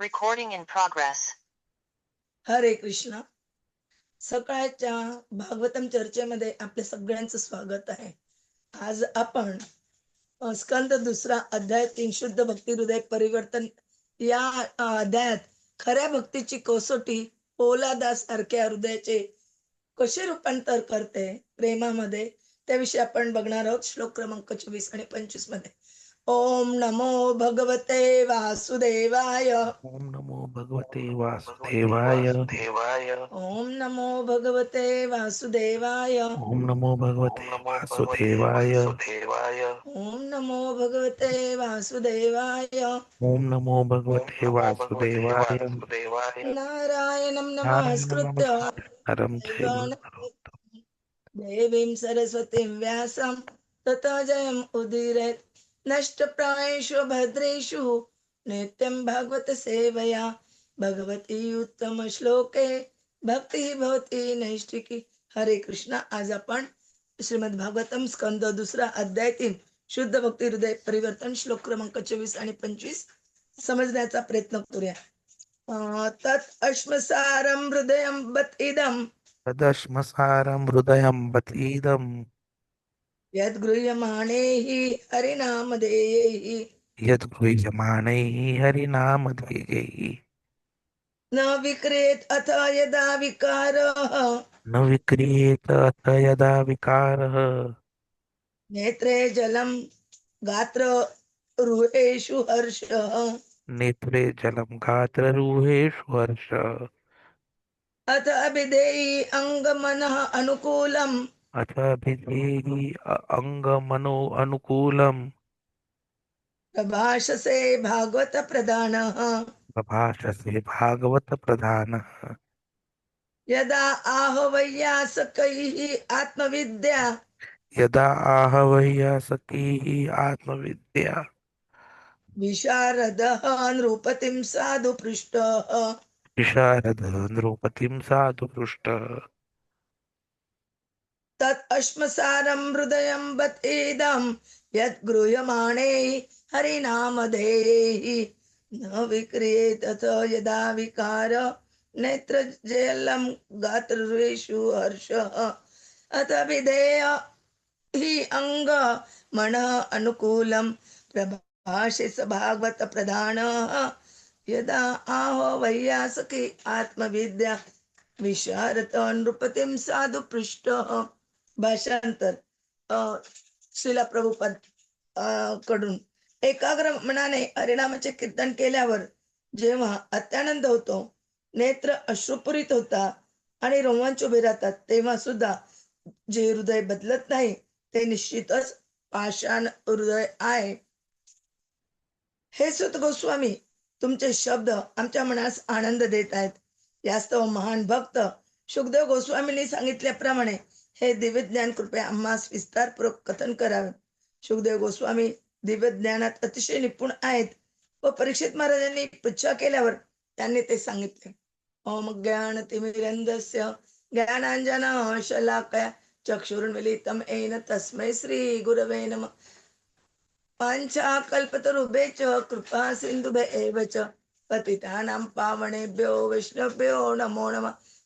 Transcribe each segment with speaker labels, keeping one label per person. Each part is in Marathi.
Speaker 1: Recording in progress.
Speaker 2: हरे कृष्णा. सकाळच्या भागवतम चर्चेमध्ये आपल्या सगळ्यांचं स्वागत आहे. आज आपण अ, स्कंद दुसरा अध्याय तीन शुद्ध भक्ती हृदय परिवर्तन या अ, अध्यायात खऱ्या भक्तीची कसोटी पोलादास सारख्या हृदयाचे कसे रूपांतर करते? प्रेमामध्ये. त्याविषयी आपण बघणार आहोत श्लोक क्रमांक चोवीस आणि पंचवीसमध्ये ओम नमो भगवते वासुदेवाय।
Speaker 3: ओम नमो भगवते वासुदेवाय।
Speaker 2: ओम नमो भगवते वासुदेवाय।
Speaker 3: ओम नमो भगवते वासुदेवाय।
Speaker 2: ओम नमो भगवते वासुदेवाय।
Speaker 3: ओम नमो भगवते वासुदेवाय।
Speaker 2: नारायणं नमस्कृत्य।
Speaker 3: चैव
Speaker 2: देवीं सरस्वतीं व्यासं। ततो जयम् उदीरयत्। नष्टप्रायेषु भद्रेषु नित्यं भागवत सेवया। भगवती उत्तम श्लोके भक्ती भवती नैष्टिकी हरे कृष्ण। आज आपण श्रीमद भागवतम स्कंद दुसरा अध्याय तीन शुद्ध भक्ती हृदय परिवर्तन श्लोक क्रमांक चोवीस आणि पंचवीस समजण्याचा प्रयत्न करूया. तत् अश्मसारं हृदयं बत इदं
Speaker 3: हृदयम हृदयं इदम।
Speaker 2: यद्गृह्यमाणे हरिनामधेयैः
Speaker 3: यद्गृह्यमाणैः हरिनामधेयैः
Speaker 2: न विक्रेत अथ यदा विकारः।
Speaker 3: न विक्रियेत अथ यदा विकारः।
Speaker 2: नेत्रे जलं गात्र रुहेषु हर्षः।
Speaker 3: नेत्रे जलं गात्ररूहेषु हर्ष।
Speaker 2: अथ अभिधेयि अङ्गमनः अनुकूलम्।
Speaker 3: अथ भिधेहि अङ्गमनो अनुकूलम्।
Speaker 2: प्रभाषसे भागवत प्रधानः
Speaker 3: प्रभाषसे भागवत प्रधानः
Speaker 2: यदा आहवैयासकैः आत्मविद्या।
Speaker 3: यदा आहवह्यासकीः आत्मविद्या।
Speaker 2: विशारदः नृपतिं साधु पृष्टः
Speaker 3: विशारद नृपतिं साधु पृष्टः
Speaker 2: तत् अश्मसारं हृदयं बत इदं यत् गृह्यमाणे हरिनामधेयैः न विक्रियेत यदा विकार नेत्रजलं गात्रेषु हर्षः। अथ विधेय हि अङ्ग मनः अनुकूलं प्रभाषे स भागवत प्रधानः। यदा आहो वैयासकी आत्मविद्या विशारत नृपतिं साधु पृष्टः भाषांतर शिला प्रभुपदकडून. एकाग्र मनाने हरिनामाचे कीर्तन केल्यावर जेव्हा अत्यानंद होतो नेत्र अश्रुपुरित होता आणि रोमांच उभे राहतात तेव्हा सुद्धा जे हृदय बदलत नाही ते निश्चितच पाषाण हृदय आहे. हे सुत गोस्वामी तुमचे शब्द आमच्या मनास आनंद देत आहेत. यास्तव महान भक्त सुखदेव गोस्वामींनी सांगितल्याप्रमाणे हे दिव्य ज्ञान कृपया आम्हास विस्तारपूर्वक कथन करावे. सुखदेव गोस्वामी दिव्य ज्ञानात अतिशय निपुण आहेत व परीक्षित महाराजांनी पृच्छा केल्यावर त्यांनी ते सांगितले. ओम ज्ञान तिमिरंदस्य ज्ञानांजन शलाकया चक्षुर्मिलितम एन तस्मै श्री गुरवे नम। पांचा कल्पतरुभे च कृपा सिंधुभे एव च पतितानां पावणेभ्यो वैष्णव्यो नमो नमः।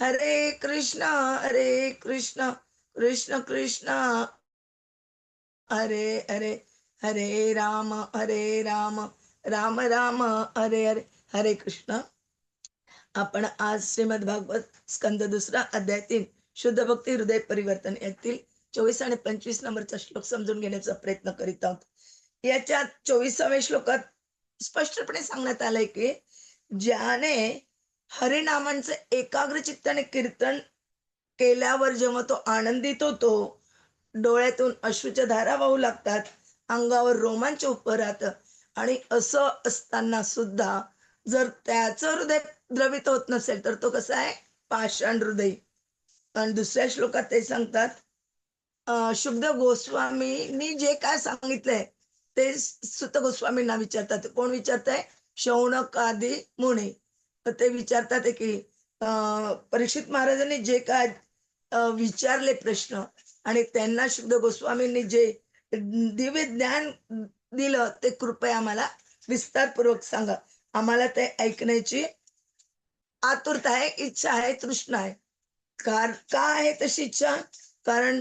Speaker 2: हरे कृष्ण हरे कृष्ण कृष्ण कृष्ण। हरे हरे हरे राम हरे राम राम राम हरे हरे हरे कृष्ण। आपण आज श्रीमद भागवत स्कंद दुसरा अध्याय तीन शुद्ध भक्ती हृदय परिवर्तन यातील चोवीस आणि पंचवीस नंबरचा श्लोक समजून घेण्याचा प्रयत्न करीत आहोत. याच्या चोवीसाव्या श्लोकात स्पष्टपणे सांगण्यात आलंय की ज्याने हरिनामांचं एकाग्र चित्ताने कीर्तन केल्यावर जेव्हा तो आनंदित होतो डोळ्यातून अश्रूच्या धारा वाहू लागतात अंगावर रोमांच उभं राहतं आणि असं असताना सुद्धा जर त्याचं हृदय द्रवित होत नसेल तर तो कसा आहे? पाषाण हृदय. आणि दुसऱ्या श्लोकात ते सांगतात शुद्ध गोस्वामींनी जे काय सांगितलंय ते सुत गोस्वामींना विचारतात. कोण विचारताय? शौनक आदी मुणे तर ते विचारतात की परीक्षित महाराजांनी जे काय विचारले प्रश्न आणि त्यांना शुद्ध गोस्वामींनी जे दिव्य ज्ञान दिलं ते कृपया आम्हाला विस्तारपूर्वक सांगा. आम्हाला ते ऐकण्याची आतुरता आहे इच्छा आहे तृष्णा आहे. कार का आहे तशी इच्छा? कारण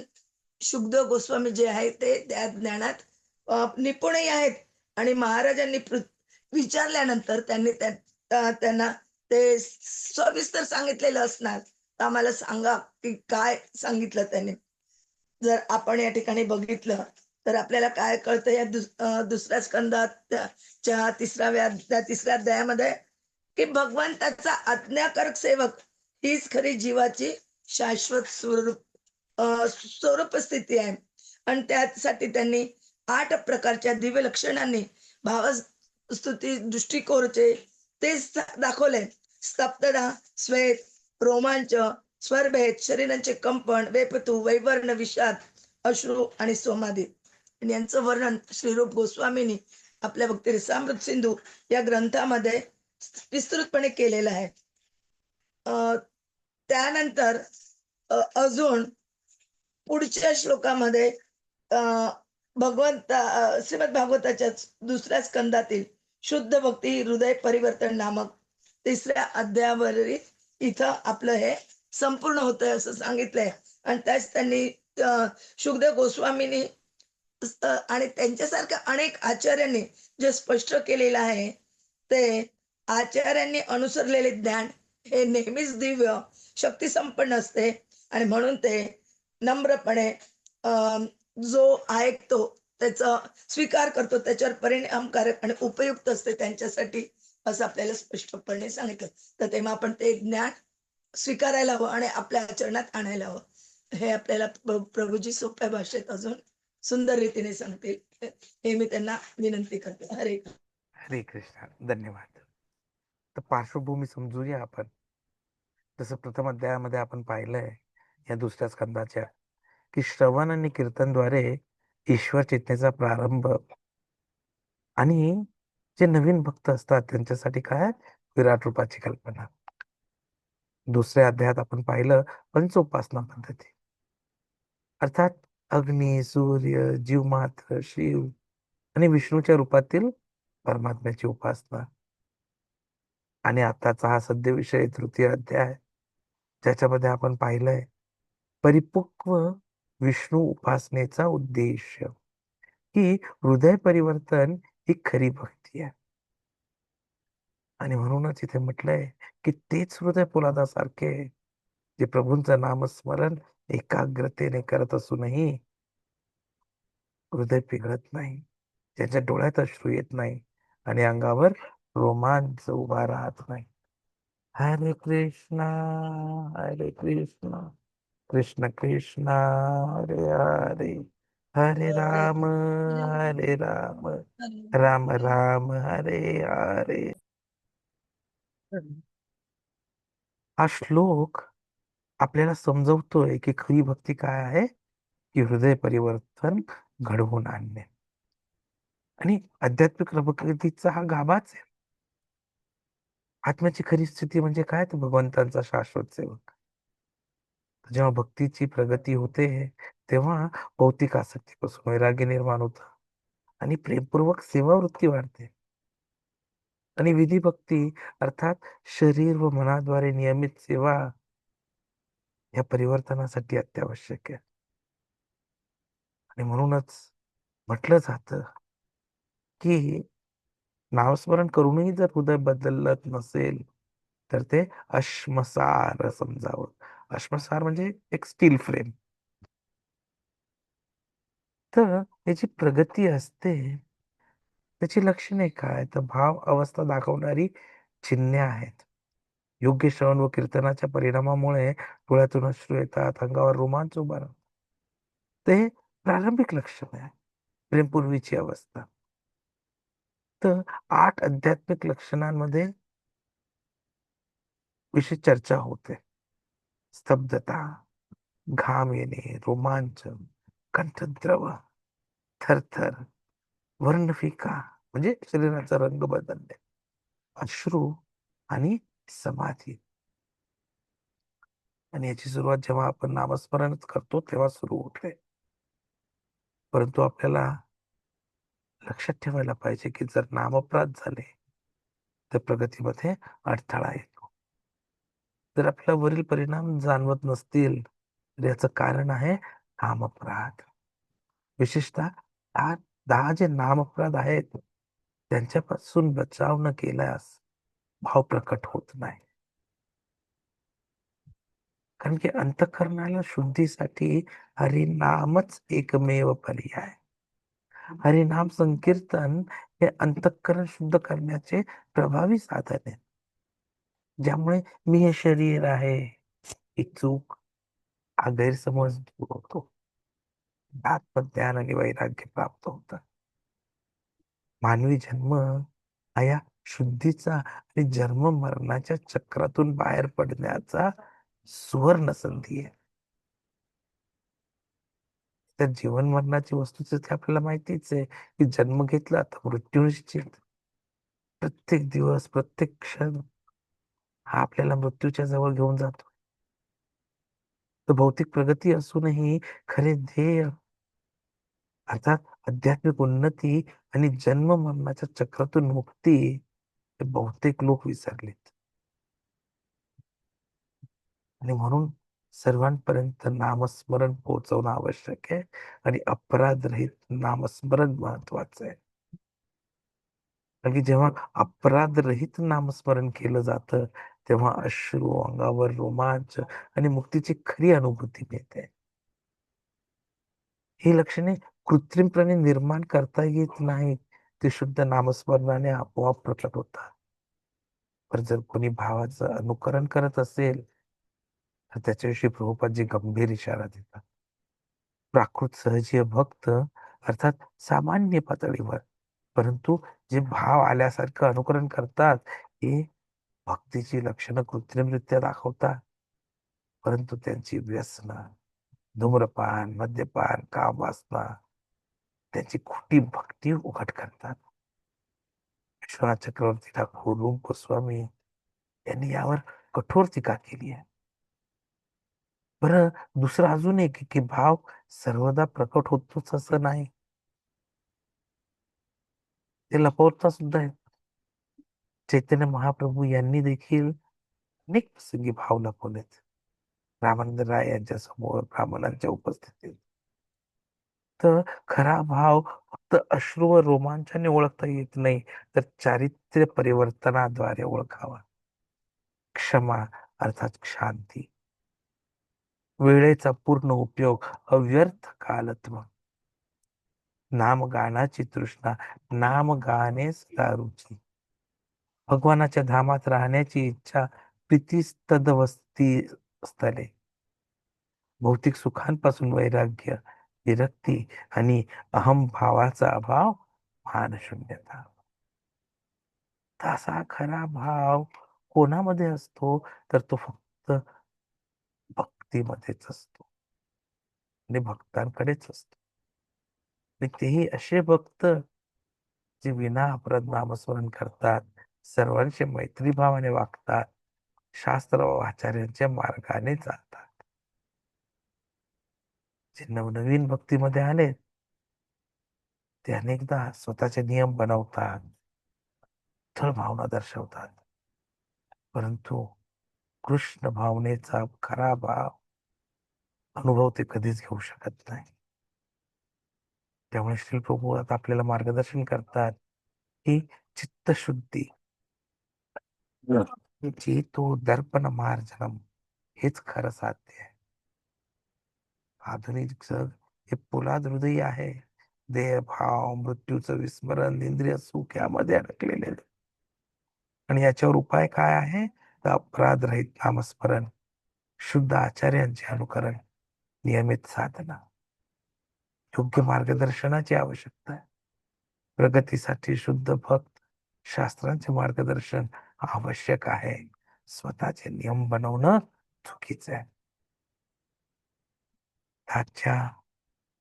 Speaker 2: शुद्ध गोस्वामी जे आहे ते त्या ज्ञानात निपुणही आहेत. आणि महाराजांनी विचारल्यानंतर त्यांनी त्यांना ते सविस्तर सांगितलेलं असणार. तर आम्हाला सांगा की काय सांगितलं त्यांनी. जर आपण या ठिकाणी बघितलं तर आपल्याला काय कळतं या दुस- दुसऱ्या स्कंदात च्या तिसऱ्या त्या तिसऱ्या अध्यायामध्ये? की भगवंताचा आज्ञाकारक सेवक. हीच खरी जीवाची शाश्वत स्वरूप स्वरूप स्थिती आहे. आणि त्यासाठी त्यांनी आठ प्रकारच्या दिव्य लक्षणांनी भावस्तुती दृष्टिकोरचे ते दाखवले. स्तब्धता स्वेत रोमांच स्वरभेद शरीरांचे कंपन वेपतू वैवर्ण विषाद अश्रू आणि सोमादी. यांचं वर्णन श्रीरूप गोस्वामींनी आपल्या भक्ती रसामृत सिंधू या ग्रंथामध्ये विस्तृतपणे केलेलं आहे. त्यानंतर अजून पुढच्या श्लोकामध्ये अं, भगवंत श्रीमद भागवताच्या दुसऱ्या स्कंदातील शुद्ध भक्ती हृदय परिवर्तन नामक तिसऱ्या अध्यायावरील इथं आपलं हे संपूर्ण होतंय असं सांगितलंय. आणि त्याच त्यांनी अं, शुद्ध गोस्वामींनी आणि त्यांच्यासारख्या अनेक आचार्यांनी जे स्पष्ट केलेलं आहे ते आचार्यांनी अनुसरलेले ज्ञान हे नेहमीच दिव्य शक्ती संपन्न असते. आणि म्हणून ते नम्रपणे अं, जो ऐकतो त्याचा स्वीकार करतो त्याच्यावर परिणामकारक आणि उपयुक्त असते त्यांच्यासाठी. असं आपल्याला स्पष्टपणे सांगितलं तर तेव्हा आपण ते ज्ञान स्वीकारायला हवं आणि आपल्या आचरणात आणायला हवं. हे आपल्याला प्रभूजी सोप्या भाषेत अजून सुंदर रीतीने सांगतील. हे मी त्यांना विनंती करते. हरे
Speaker 3: हरे कृष्ण. धन्यवाद. तर पार्श्वभूमी समजूया आपण. जसं प्रथम अध्यायामध्ये आपण पाहिलंय या दुसऱ्या स्कंदाच्या की श्रवण आणि कीर्तनद्वारे ईश्वर चेतनेचा प्रारंभ आणि जे नवीन भक्त असतात त्यांच्यासाठी काय विराट रूपाची कल्पना. दुसऱ्या अध्यायात आपण पाहिलं पंचोपासना पद्धती. अर्थात अग्नी सूर्य जीवमात्र शिव आणि विष्णूच्या रूपातील परमात्म्याची उपासना. आणि आताचा हा सद्य विषय तृतीय अध्याय ज्याच्यामध्ये आपण पाहिलंय परिपक्व विष्णू उपासनेचा उद्देश. ही हृदय परिवर्तन ही खरी भक्ती. आहे आणि म्हणूनच इथे म्हटलंय की तेच हृदय पोलादासारखे जे प्रभूंचं नामस्मरण एकाग्रतेने करत असूनही हृदय पिघळत नाही. त्याच्या डोळ्यात अश्रू येत नाही आणि अंगावर रोमांच उभा राहत नाही. हरे कृष्णा हरे कृष्णा. कृष्ण कृष्णा हरे हरे. हरे राम हरे राम राम राम हरे हरे. हा श्लोक आपल्याला समजवतोय की खरी भक्ती काय आहे? की हृदय परिवर्तन घडवून आणणे. आणि आध्यात्मिक प्रगतीचा हा गाभाच आहे. आत्म्याची खरी स्थिती म्हणजे काय? तर भगवंतांचा शाश्वत सेवक. जेव्हा भक्तीची प्रगती होते तेव्हा भौतिक आसक्तीपासून वैराग्य निर्माण होतं आणि प्रेमपूर्वक सेवावृत्ती वाढते. आणि विधी भक्ती अर्थात शरीर व मनाद्वारे नियमित सेवा या परिवर्तनासाठी अत्यावश्यक आहे. आणि म्हणूनच म्हटलं जातं की नामस्मरण करूनही जर हृदय बदलत नसेल तर ते अश्मसार समजावं. अश्मसार म्हणजे एक स्टील फ्रेम तर याची प्रगती असते त्याची लक्षणे काय? तर भाव अवस्था दाखवणारी चिन्हे आहेत. योग्य श्रवण व कीर्तनाच्या परिणामामुळे डोळ्यातून अश्रू येतात अंगावर रोमांच उभा ते प्रारंभिक लक्षण आहे प्रेमपूर्वीची अवस्था. तर आठ आध्यात्मिक लक्षणांमध्ये विषयी चर्चा होते. स्तब्धता घाम येणे रोमांचन कंठद्रव थरथर वर्णफिका म्हणजे शरीराचा रंग बदलणे अश्रू आणि समाधी. आणि याची सुरुवात जेव्हा आपण नामस्मरणच करतो तेव्हा सुरू होते. परंतु आपल्याला लक्षात ठेवायला पाहिजे की जर नामपराध झाले तर प्रगतीमध्ये अडथळा येतो. जर आपल्याला वरील परिणाम जाणवत नसतील तर याचं कारण आहे नामपराध विशेषतः दहा दहा जे नामपराध आहेत त्यांच्यापासून बचाव न केल्यास भाव प्रकट होत नाही. कारण की अंतकरणाला शुद्धीसाठी हरिनामच एकमेव पर्याय हरिनाम संकीर्तन हे अंतःकरण शुद्ध करण्याचे प्रभावी साधन आहे. ज्यामुळे मी हे शरीर आहे ही चूक हा गैरसमज दूर होतो. ज्ञान आणि वैराग्य प्राप्त होत. मानवी जन्म हा या शुद्धीचा आणि जन्म मरणाच्या चक्रातून बाहेर पडण्याचा सुवर्ण संधी आहे. तर जीवन मरणाची वस्तूच आपल्याला माहितीच आहे की जन्म घेतला तर मृत्यू निश्चित. प्रत्येक दिवस प्रत्येक क्षण हा आपल्याला मृत्यूच्या जवळ घेऊन जातो. तर भौतिक प्रगती असूनही खरे ध्येय अर्थात आध्यात्मिक उन्नती आणि जन्म मरणाच्या चक्रातून मुक्ती हे बहुतेक लोक विसरलेत. आणि म्हणून सर्वांपर्यंत नामस्मरण पोहोचवणं आवश्यक आहे आणि अपराध रहित नामस्मरण महत्वाचं आहे. कारण की जेव्हा अपराध रहित नामस्मरण केलं जातं तेव्हा अश्रू अंगावर रोमांच आणि मुक्तीची खरी अनुभूती मिळते. ही लक्षणे कृत्रिमपणे निर्माण करता येत नाही ते शुद्ध नामस्मरणाने आपोआप प्रकट होतात. पण जर कोणी भावाचं अनुकरण करत असेल तर त्याच्याविषयी प्रभुपादजी गंभीर इशारा देतात. प्राकृत सहजीय भक्त अर्थात सामान्य पातळीवर परंतु जे भाव आल्यासारखं अनुकरण करतात हे भक्तीची लक्षणं कृत्रिमरित्या दाखवतात. परंतु त्यांची व्यसनं धूम्रपान मद्यपान काम वासना त्यांची खोटी भक्ती उघड करतात. विश्वनाथ चक्रवर्ती ठाकूर रूप गोस्वामी यांनी यावर कठोर टीका केली आहे. बर दुसरं अजून एक की भाव सर्वदा प्रकट होतोच असं नाही. ते लपवता सुद्धा आहेत चैतन्य महाप्रभू यांनी देखील अनेक प्रसंगी भाव लपवलेत रामानंद राय यांच्या समोर ब्राह्मणांच्या उपस्थितीत. तर खरा भाव फक्त अश्रू व रोमांचाने ओळखता येत नाही तर चारित्र्य परिवर्तनाद्वारे ओळखावा. क्षमा अर्थात शांती. वेळेचा पूर्ण उपयोग अव्यर्थ कालत्व नामगानाची तृष्णा नामगाने सदा रुची. भगवानाच्या धामात राहण्याची इच्छा प्रीतिस्तदवस्ती स्थले. भौतिक सुखांपासून वैराग्य विरक्ती आणि अहमभावाचा अभाव मानशून्यता तसा खरा भाव कोणामध्ये असतो? तर तो फक्त भक्तीमध्येच असतो. आणि भक्तांकडेच असतो. आणि तेही असे भक्त जे विना अपराध नामस्मरण करतात सर्वांशी मैत्री भावाने वागतात. शास्त्र व आचार्यांच्या मार्गाने चालतात जे नवनवीन भक्तीमध्ये आले ते अनेकदा स्वतःचे नियम बनवतात. थळ भावना दर्शवतात. परंतु कृष्ण भावनेचा खरा भाव अनुभव ते कधीच घेऊ शकत नाही. त्यामुळे श्री प्रभू आता आपल्याला मार्गदर्शन करतात की चित्तशुद्धी. तो दर्पण मार्जनम हेच खरं साध्य आहे. आधुनिक जग हे पोलाद हृदय आहे. देह भाव मृत्यूचं विस्मरण इंद्रिय सुख यामध्ये अडकलेले आणि याच्यावर उपाय काय आहे? तर अपराध रहित नामस्मरण शुद्ध आचार्यांचे अनुकरण नियमित साधना. योग्य मार्गदर्शनाची आवश्यकता आहे. प्रगतीसाठी शुद्ध भक्त शास्त्रांचे मार्गदर्शन आवश्यक आहे. स्वतःचे नियम बनवणं चुकीचं आहे. आजच्या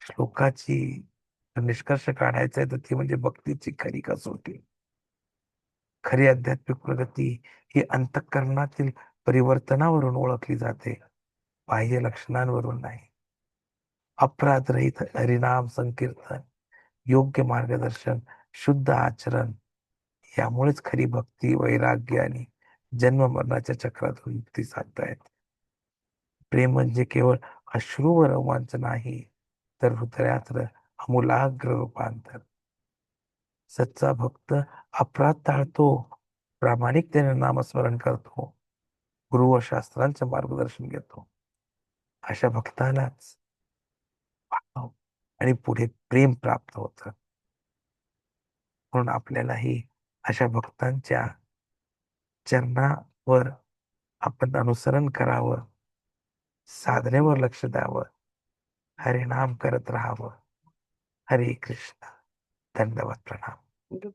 Speaker 3: श्लोकाची निष्कर्ष काढायचा आहे तर ती म्हणजे भक्तीची खरी कसोटी खरी आध्यात्मिक प्रगती ही अंतःकरणातील परिवर्तनावरून ओळखली जाते. बाह्य लक्षणांवरून नाही. अपराध रहित हरिनाम संकीर्तन योग्य मार्गदर्शन शुद्ध आचरण यामुळेच खरी भक्ती वैराग्य आणि जन्म मरणाच्या चक्रातून मुक्ती साधता येते प्रेम म्हणजे केवळ अश्रू व रोमांच नाही तर हृदयात अमूलाग्र रूपांतर. सच्चा भक्त अपराध टाळतो प्रामाणिकतेने नामस्मरण करतो गुरु व शास्त्रांचे मार्गदर्शन घेतो. अशा भक्तालाच आणि पुढे प्रेम प्राप्त होतं. म्हणून आपल्यालाही अशा भक्तांच्या चरणावर आपण अनुसरण करावं. साधनेवर लक्ष द्यावं. हरिनाम करत राहावं. हरे कृष्ण. धन्यवाद प्रणाम.